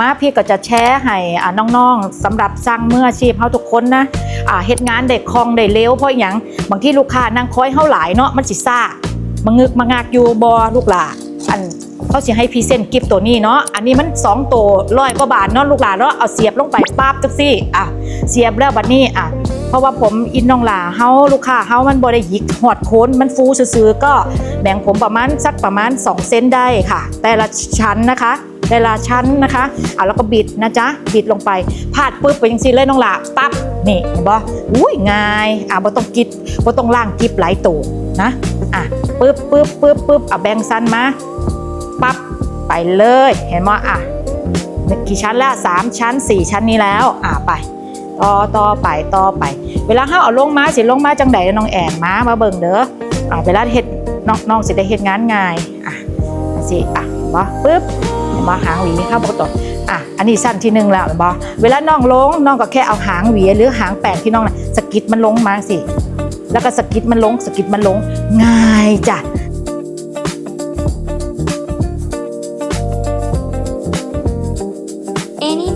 มาพี่ก็จะแชร์ให้น้องๆสำหรับสร้างเมืออาชีพเฮาทุกคนนะเฮ็ดงานได้คล่องได้เร็วเพราะอหยังบางที่ลูกค้านั่งคอยเฮาหลายเนาะมันสิซ่ามางึกมางากอยู่บ่ลูกหลาอันเขาสิให้พรีเซนต์กิฟต์ตัวนี้เนาะอันนี้มัน2ตัวร้อยกว่าบาทเนาะลูกหลานเนาะเอาเสียบลงไปปั๊บจังซี่อะเสียบแล้วบัดนี้อะเพราะว่าผมอินน้องหลาเฮาลูกค้าเฮามันบ่ได้หยิกหอดโคนมันฟูซื่อๆก็แบ่งผมประมาณสักประมาณ 2 เซนได้ค่ะ แต่ละชั้นนะคะ แต่ละชั้นนะคะเอาแล้วก็บิดนะจ๊ะบิดลงไปพาดปุ๊บไปจังซีเลยน้องหลาปั๊บนี่เห็นบ่อุ้ยง่ายอะบ่ต้องกิดบ่ต้องล่างกิบหลายตัวนะอะปึ๊บปึ๊บปึ๊บปึ๊บเอาแบ่งสั้นมาปั๊บไปเลยเห็นบ่อะกี่ชั้นแล้วสามชั้นสี่ชั้นนี้แล้วอะไปต่อต่อไปต่อไป เวลาเฮาเอาลงมาสิลงมาจังใดน้องแอนมามาเบิ่งเด้ออ่าเวลาเฮ็ดน้องน้องสิได้เฮ็ดงานง่ายอะจังซี่อะเห็นบ่ปึ๊บ เห็นบ่หางหวีเข้าบ่ตกอะอันนี้สั้นที่หนึ่งแล้วเห็นบ่เวลาน้องลงน้องก็แค่เอาหางหวีหรือหางแปดที่น้องนะสกิดมันลงมาสิ แล้วก็สกิดมันลงสกิดมันลงง่ายจ้ะ Any